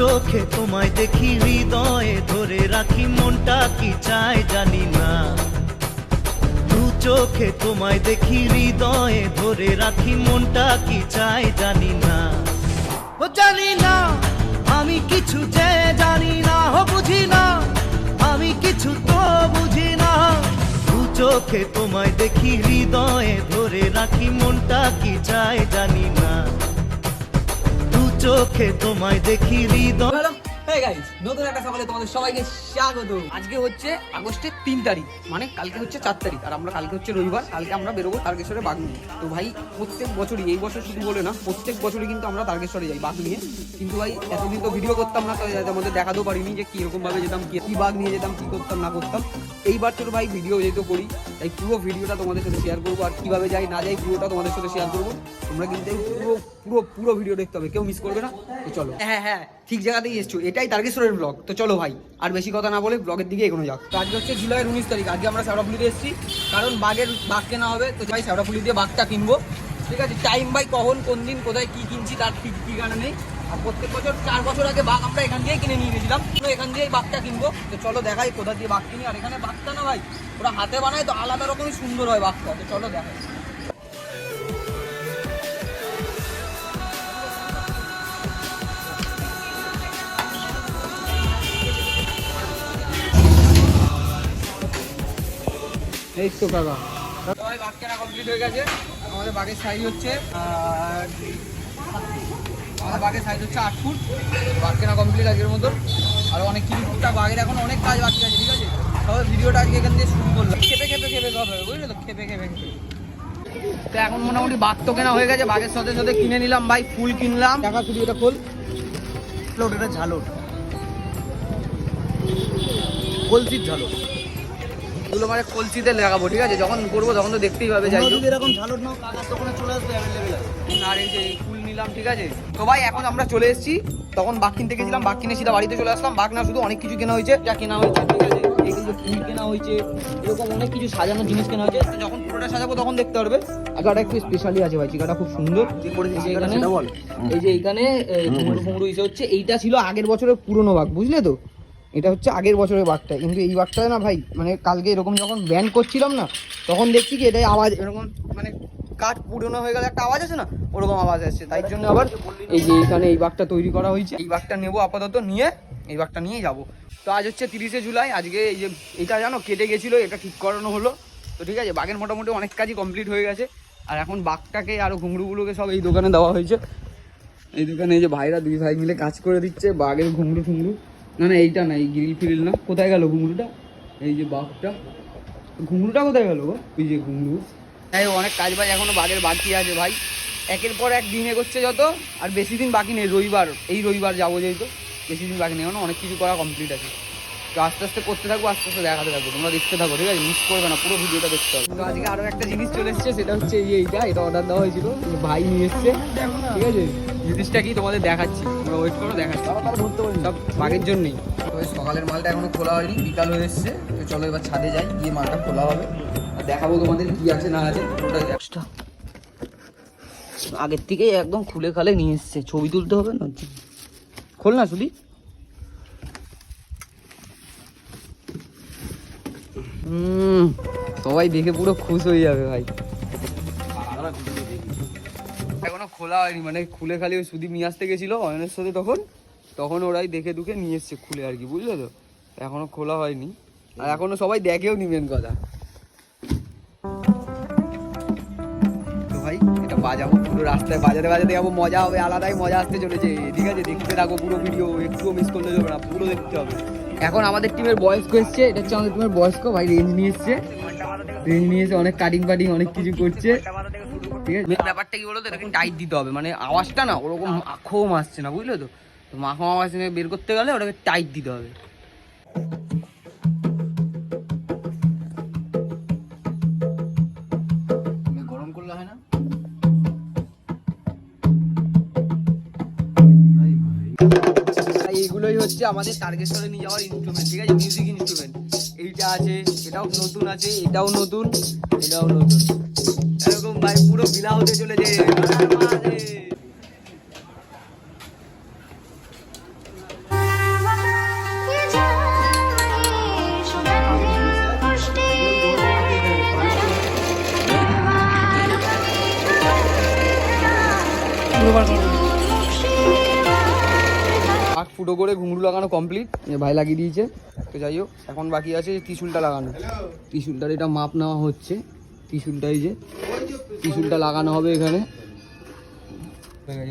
চোখে তোমায় দেখি হৃদয়ে ধরে রাখি মনটা কি চায় জানি না। দু চোখে তোমায় দেখি হৃদয়ে ধরে রাখি মনটা কি চায় জানি না। ও জানি না, আমি কিছু যে জানি না, ও বুঝি না, আমি কিছু তো বুঝি না। দু চোখে তোমায় দেখি হৃদয়ে ধরে রাখি মনটা কি চায় জানি না। চোখে তোমায় দেখি হৃদয়। হ্যাঁ গাইস নতুন একটা সকালে তোমাদের সবাইকে স্বাগত। আজকে হচ্ছে আগস্টের তিন তারিখ মানে কালকে হচ্ছে চার তারিখ, আর আমরা কালকে হচ্ছে রবিবার, কালকে আমরা বেরোবো তারকেশ্বরে বাঘ নিয়ে। তো ভাই, প্রত্যেক বছরই, এই বছর শুধু বলে না, প্রত্যেক বছরই কিন্তু আমরা তারকেশ্বরে যাই বাঘ নিয়ে। কিন্তু ভাই, এতদিন তো ভিডিও করতাম না, তো আমাদের দেখাতেও পারিনি যে কীরকম ভাবে যেতাম, কি বাঘ নিয়ে যেতাম, কি করতাম, না করতাম। এইবার তো ভাই ভিডিও যেহেতু করি, তাই পুরো ভিডিওটা তোমাদের সাথে শেয়ার করব, আর কীভাবে যাই, না যাই, পুরোটা তোমাদের সাথে শেয়ার করব। তোমরা কিন্তু পুরো পুরো পুরো ভিডিও দেখতে হবে, কেউ মিস করবে না। চলো। হ্যাঁ হ্যাঁ ঠিক জায়গাতেই এসছো। এটাই তারকেশ্বরের ব্লগ তো চলো ভাই, আর বেশি কথা না বলে ব্লগের দিকে এগোনো যাক। তো আজকে হচ্ছে জুলাইয়ের উনিশ তারিখ, আজকে আমরা শ্যাওড়াফুলিতে এসেছি। কারণ বাঘের, বাঘ কেনা হবে, তো ভাই শ্যাওড়াফুলি দিয়ে বাঘটা কিনবো। ঠিক আছে টাইম ভাই কখন, কোন দিন, কোথায় কি কিনছি তার ঠিক ঠিকানা নেই। আর প্রত্যেক বছর, চার বছর আগে বাঘ আমরা এখান দিয়েই কিনে নিয়ে গেছিলাম। এখান দিয়েই বাঘটা কিনবো। তো চলো দেখাই কোথা দিয়ে বাঘ কিনি। আর এখানে বাঘটা না ভাই ওরা হাতে বানায়, তো আলাদা রকমই সুন্দর হয় বাঘটা। তো চলো দেখাই। এই তো কাকা। সবাই বাঘ কেনা কমপ্লিট হয়ে গেছে। আমাদের বাঘের সাইজ হচ্ছে আর আমাদের বাঘের সাইজ হচ্ছে আট ফুট। বাঘ কেনা কমপ্লিট আজকের মতো আর অনেক কিছু টুকটাক বাঘের এখন অনেক কাজ বাকি আছে ঠিক আছে? সবাই ভিডিওটা আজকে এখান থেকে শুরু করল। খেপে খেপে খেপে হবে বুঝলে তো? খেপে খেপে খেপে। তো এখন মোটামুটি বাঘ তো কেনা হয়ে গেছে বাঘের সাথে সাথে কিনে নিলাম ভাই ফুল কিনলাম। টাকা শুধু এটা খোল। এটা ঝালট কলসির ঝালট। এগুলো মানে কলসিতে লাগাবো ঠিক আছে? যখন করব তখন তো দেখতেই পাবে যাই হোক। এরকম ঝালট নাও কাকার দোকানে চলে আসবে অ্যাভেলেবেল আর এই যে ফুল নিলাম ঠিক আছে? তো ভাই এখন আমরা চলে এসেছি। তখন বাঘ কিনতে গেছিলাম বাঘ কিনে সিধা বাড়িতে চলে আসলাম। বাঘ না শুধু অনেক কিছু কেনা হয়েছে। যা কেনা হয়েছে ঠিক আছে? ফুল কেনা হয়েছে এরকম অনেক কিছু সাজানোর জিনিস কেনা হয়েছে। যখন পুরোটা সাজাবো তখন দেখতে পারবে। একটু স্পেশালি আছে ভাই চিকাটা খুব সুন্দর। এই যে এখানে এই যে এইখানে কুমড়ো কুমড়ো ইসে হচ্ছে। এইটা ছিল আগের বছরের পুরনো বাঘ বুঝলে তো? এটা হচ্ছে আগের বছরের বাঘটা। কিন্তু এই বাঘটা না ভাই মানে কালকে এরকম যখন ব্যান করছিলাম না, তখন দেখছি কি এটাই আওয়াজ, এরকম মানে কাঠ পুরনো হয়ে গেলে একটা আওয়াজ আছে না? ওরকম আওয়াজ আসছে তাই জন্য আবার এই যে এখানে এই বাঘটা তৈরি করা হয়েছে। এই বাঘটা নেব আপাতত, নিয়ে এই বাঘটা নিয়েই যাব। তো আজ হচ্ছে তিরিশে জুলাই, আজকে এই যে এটা জানো, কেটে গেছিল, এটা ঠিক করানো হলো। তো ঠিক আছে, বাঘের মোটামুটি অনেক কাজই কমপ্লিট হয়ে গেছে। আর এখন বাঘটাকে আরও ঘুঙরুগুলোকে সব এই দোকানে দেওয়া হয়েছে। এই দোকানে এই যে ভাইরা দুই ভাই মিলে কাজ করে দিচ্ছে, বাঘের ঘুঙরু ঠুংরু। না না, এইটা না, এই গ্রিল ফিরিল না। কোথায় গেল ঘুঙরুটা? এই যে বাঘটা। ঘুঙরুটা কোথায় গেল গো? ওই যে ঘুঙরু। তাই অনেক কাজ বাজ এখনও বাঘের বাকি আছে ভাই। একের পর এক দিন এগোচ্ছে যত, আর বেশি দিন বাকি নেই, রবিবার। এই রবিবার যাব যেহেতু, বেশি দিন বাকি নেই অনেক কিছু করা কমপ্লিট আছে। তো আস্তে আস্তে করতে থাকব আস্তে আস্তে দেখাতে থাকব। তোমরা দেখতে থাকো ঠিক আছে? মিস করবে না পুরো ভিডিওটা দেখতে হবে। তো আজকে আরও একটা জিনিস চলে এসেছে সেটা হচ্ছে এইটা এটা অর্ডার দেওয়া হয়েছিল ভাই নিয়ে এসছে ঠিক আছে? জিনিসটা কি তোমাদের দেখাচ্ছি তোমরা ওয়েট করো দেখাচ্ছি। সব বাঘের জন্যই। সকালের মালটা এখনও খোলা হয়নি বিকাল হয়ে এসছে। তো চলো এবার ছাদে যাই গিয়ে মালটা খোলা হবে। আর দেখাবো তোমাদের কি আছে না আছে পুরোটা আগের থেকে একদম খুলে খালে নিয়ে এসছে। ছবি তুলতে হবে না? খোল না শুধু হুম, সবাই দেখে পুরো খুশ হয়ে যাবে ভাই। এখনও খোলা হয়নি মানে খুলে খালি ওই সুদীপ নিয়ে আসতে গেছিল অয়নের সাথে তখন। তখন ওরাই দেখে দুখে নিয়ে এসছে খুলে আর কি, বুঝলে তো? এখনও খোলা হয়নি। আর এখনও সবাই দেখেও নিবেন কথা। বাজাবো পুরো রাস্তায়, বাজাতে বাজাতে যাব, মজা হবে, আলাদাই মজা আসতে চলেছে। ঠিক আছে, দেখতে থাকো পুরো ভিডিও একটুও মিস করলে যাবে না, পুরো দেখতে হবে। এখন আমাদের টিমের বয়স্ক এসছে, এটা হচ্ছে আমাদের টিমের বয়স্ক ভাই রেঞ্জ নিয়ে এসছে। রেঞ্জ নিয়ে এসে অনেক কাটিং ফাটিং, অনেক কিছু করছে। ঠিক আছে? ব্যাপারটা কি বলতো এরকম টাইট দিতে হবে মানে আওয়াজটা না, ওরকম মাখোম আসছে না, বুঝলে তো? তো মাখো আওয়াজ বের করতে গেলে ওটাকে টাইট দিতে হবে। হচ্ছে আমাদের তারকেশ্বরে নিয়ে যাওয়ার ইনস্ট্রুমেন্ট ঠিক আছে? মিউজিক ইনস্ট্রুমেন্ট এইটা আছে, এটাও নতুন আছে, এটাও নতুন এটাও নতুন। এরকম ভাই পুরো বিলা হতে চলেছে ফুটো করে ঘুঙরু লাগানো কমপ্লিট ভাই লাগিয়ে দিয়েছে। তো যাই হোক, এখন বাকি আছে ত্রিশুলটা লাগানো। ত্রিশুলটার এটা মাপ নেওয়া হচ্ছে। ত্রিশুলটা এই যে ত্রিশুলটা লাগানো হবে এখানে।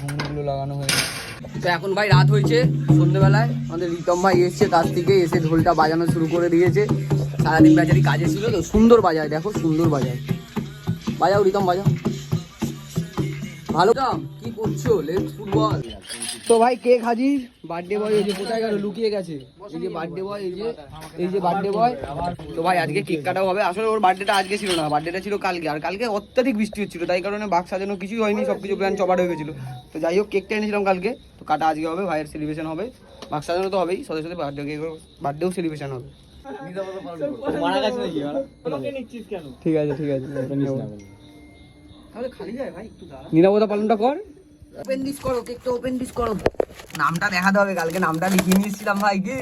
ঘুঙরুগুলো লাগানো হয়ে তো এখন ভাই রাত হয়েছে সন্ধ্যেবেলায় আমাদের রিতম ভাই এসছে কাজ থেকে, এসে ঢোলটা বাজানো শুরু করে দিয়েছে। সারাদিন বেচারি কাজে ছিল তো, সুন্দর বাজায়, দেখো সুন্দর বাজায়। বাজাও রিতম, বাজাও। ভালো কি করছ? লেট ফুটবল তো ভাই কেক হাজির? বার্থডে বয় এই যে কোথায় গেল? লুকিয়ে গেছে। এই যে বার্থডে বয় এই যে এই যে বার্থডে বয় তো ভাই আজকে কেক কাটাও হবে। আসলে ওর বার্থডেটা আজকে ছিল না। বার্থডেটা ছিল কালকে। আর কালকে অত্যাধিক বৃষ্টি হচ্ছিল। তাই কারণে বাক্স সাজানো কিছুই হয়নি। সব কিছু প্ল্যান চপাট হয়ে গেছিল। তো যাই হোক কেকটা এনেছিলাম কালকে। তো কাটা আজকে হবে। ভাইয়ের সেলিব্রেশন হবে। বাক্স সাজানো তো হবেই। সাথে সাথে বার্থডে কেক বার্থডেও সেলিব্রেশন হবে। ঠিক আছে ঠিক আছে। তাহলে খালি যায় ভাই একটু দাঁড়া। নিরাপত্তা পালনটা কর। ওপেন ডিস করো কেকটা ওপেন ডিস করো। নামটা দেখাতে হবে কালকে নামটা লিখিয়ে নিয়েছিলাম ভাই কি?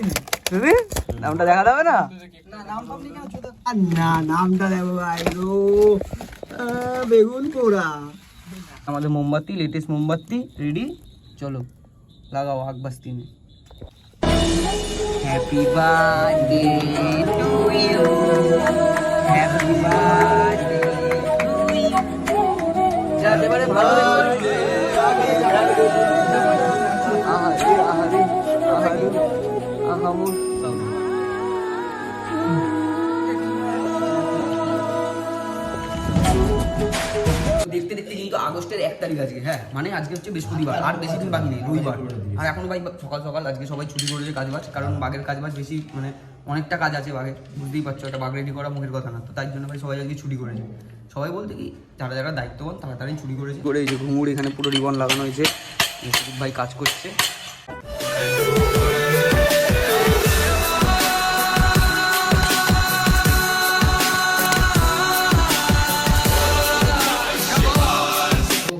নামটা দেখাতে হবে না? না নামটা দেখো ভাই বেগুন পোড়া। আমাদের মোমবাতি লেটেস্ট মোমবাতি রেডি চলো লাগাও আকবাস্তি में happy birthday to you happy birthday দেখতে দেখতে কিন্তু আগস্টের এক তারিখ আজকে হ্যাঁ মানে আজকে হচ্ছে বৃহস্পতিবার, আর বেশি দিন বাকি নেই, রবিবার। আর এখন ভাই সকাল সকাল আজকে সবাই ছুটি করেছে কাজবাজ, কারণ বাঘের কাজবাজ বেশি মানে অনেকটা কাজ আছে বাঘের বুঝতেই পারছ, একটা বাঘ রেডি করা মুখের কথা না, তো তাই জন্য ভাই সবাই আজকে ছুটি করেছে। সবাই বলতে কি যারা যারা দায়িত্ববান তাড়াতাড়ি চুরি করেছে। করে এই যে ঘুঙুর এখানে পুরো রিবন লাগানো হয়েছে। ভাই কাজ করছে।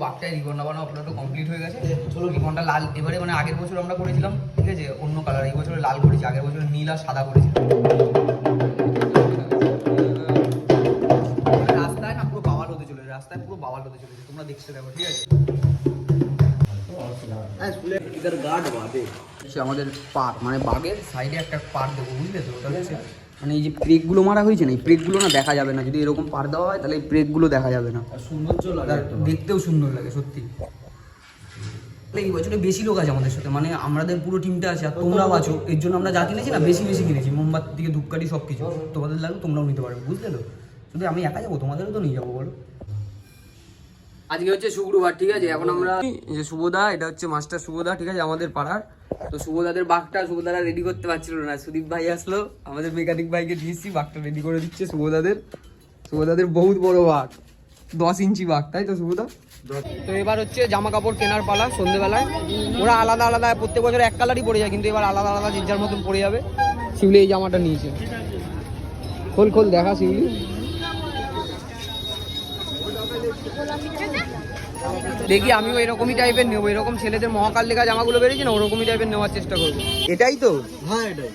বাঘটায় রিবন লাগানো আপনারও কমপ্লিট হয়ে গেছে। রিবনটা লাল এবারে মানে আগের বছর আমরা করেছিলাম ঠিক আছে? অন্য কালার এই বছর লাল করেছি আগের বছর নীল আর সাদা করেছি হতে চলেছে তোমরা দেখতে ঠিক আছে? আমাদের পার্ক মানে বাগের সাইডে একটা পার্ক দেবো বুঝলে তো? ওটা হচ্ছে মানে এই যে মারা হয়েছে না এই ব্রেকগুলো না দেখা যাবে না। যদি এরকম পার দেওয়া হয় তাহলে এই ব্রেকগুলো দেখা যাবে না। দেখতেও সুন্দর লাগে সত্যি। এই বছরে বেশি লোক আছে আমাদের সাথে মানে আমাদের পুরো টিমটা আছে আর তোমরাও আছো। এর জন্য আমরা যা কিনেছি না বেশি বেশি কিনেছি। মোমবাতি থেকে ধূপকাঠি সব কিছু তোমাদের লাগবে তোমরাও নিতে পারবে বুঝলে তো? শুধু আমি একা যাব তোমাদেরও তো নিয়ে যাব বলো। আজকে হচ্ছে শুক্রবার ঠিক আছে? এখন আমরা যে শুভদা এটা হচ্ছে মাস্টার শুভদা ঠিক আছে? আমাদের পাড়ার। তো শুভদাদের বাঘটা শুভদারা রেডি করতে পারছিল না। সুদীপ ভাই আসলো আমাদের মেকানিক ভাইকে দিয়েছি বাঘটা রেডি করে দিচ্ছে শুভদাদের শুভদাদের বহুত বড় বাঘ দশ ইঞ্চি বাঘ তাই তো শুভদা তো এবার হচ্ছে জামা কাপড় কেনার পালা সন্ধেবেলায়। ওরা আলাদা আলাদা প্রত্যেক বছর এক কালারই পরে যায় কিন্তু এবার আলাদা আলাদা যে যার মতন পরে যাবে শিউলি এই জামাটা নিয়েছে। খোল খোল দেখা শিউলি। দেখি আমিও এরকমই টাইপের নেব। এরকম ছেলেদের মহাকাল লেখা জামাগুলো বেরিয়েছে না ওরকমই টাইপের নেওয়ার চেষ্টা করব। এটাই তো? হ্যাঁ এটাই।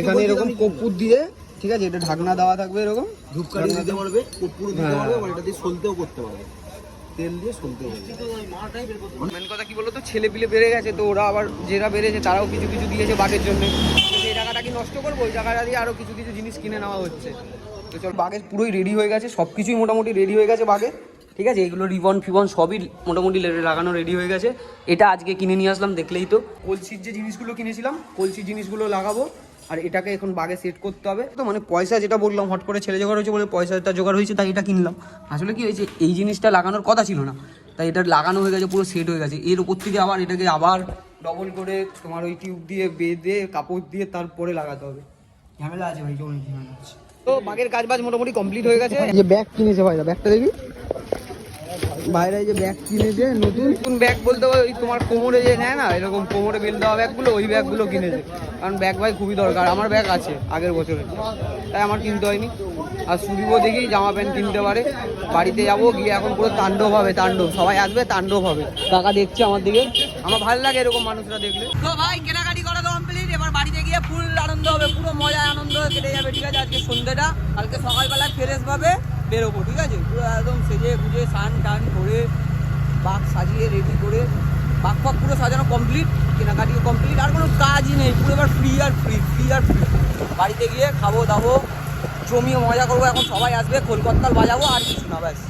এখানে এরকম কপুর দিয়ে ঠিক আছে এটা ঢাকনা দেওয়া থাকবে এরকম। ধূপকাঠি দিতে পারবে কর্পূর দিতে হ্যাঁ। পারবে আবার এটা দিয়ে সলতেও করতে পারবে। তেল দিয়ে সলতেও পারবে। মেন কথা কি বলতো ছেলে পিলে বেড়ে গেছে তো ওরা আবার যেটা বেড়েছে তারাও কিছু কিছু দিয়েছে বাঘের জন্য। তো সেই টাকাটা কি নষ্ট করব? ওই টাকাটা দিয়ে আরও কিছু কিছু জিনিস কিনে নেওয়া হচ্ছে। চল বাঘের পুরোই রেডি হয়ে গেছে সব কিছুই মোটামুটি রেডি হয়ে গেছে বাঘের ঠিক আছে? এগুলো রিবন, ফিবন সবই মোটামুটি লাগানো রেডি হয়ে গেছে। এটা আজকে কিনে নিয়ে আসলাম, দেখলেই তো। কলসির যে জিনিসগুলো কিনেছিলাম, কলসির জিনিসগুলো লাগাবো। আর এটাকে এখন বাগে সেট করতে হবে। তো মানে পয়সা যেটা বললাম, হট করে ছেলে জোগাড় হয়েছে বলে পয়সাটা জোগাড় হয়েছে, তাই এটা কিনলাম। আসলে কি হয়েছে, এই জিনিসটা লাগানোর কথা ছিল না। তাই এটা লাগানো হয়ে গেছে, পুরো সেট হয়ে গেছে। এর উপর থেকে আবার এটাকে আবার ডবল করে তোমার ওই টিউব দিয়ে বেঁধে, কাপড় দিয়ে তারপরে লাগাতে হবে। ঝামেলা আছে ভাই অনেক ঝামেলা আছে তো বাগের কাজ বাজ মোটামুটি কমপ্লিট হয়ে গেছে। যে ব্যাগ কিনেছে ভাইরা ব্যাগটা দেখি বাইরে এই যে ব্যাগ কিনেছে নতুন। নতুন ব্যাগ বলতে ওই তোমার কোমরে যে নেয় না এরকম কোমরে বেল দেওয়া ব্যাগগুলো ওই ব্যাগগুলো কিনেছে। কারণ ব্যাগ ভাই খুবই দরকার আমার ব্যাগ আছে আগের বছরের। তাই আমার কিনতে হয়নি। আর সুদীপও দেখি জামা প্যান্ট কিনতে পারে। বাড়িতে যাব গিয়ে এখন পুরো তাণ্ডব হবে তাণ্ডব। সবাই আসবে তাণ্ডব হবে। কাকা দেখছে আমার দিকে। আমার ভালো লাগে এরকম মানুষরা দেখলে। তো ভাই আনন্দ হবে, পুরো মজা আনন্দ কেটে যাবে, ঠিক আছে? আজকে সন্ধ্যেটা কালকে সকালবেলায় ফ্রেশ ভাবে বেরোবো, ঠিক আছে? পুরো একদম সেজে গুজে, স্নান টান করে বাঘ সাজিয়ে রেডি করে বাঘ ফাগ পুরো সাজানো কমপ্লিট কেনাকাটিও কমপ্লিট আর কোনো কাজই নেই, পুরো এবার ফ্রি আর ফ্রি ফ্রি আর ফ্রি বাড়িতে গিয়ে খাব, দাবো, জমিয়ে মজা করব, এখন সবাই আসবে কলকাতাল বাজাবো, আর কিছু না, ব্যাস।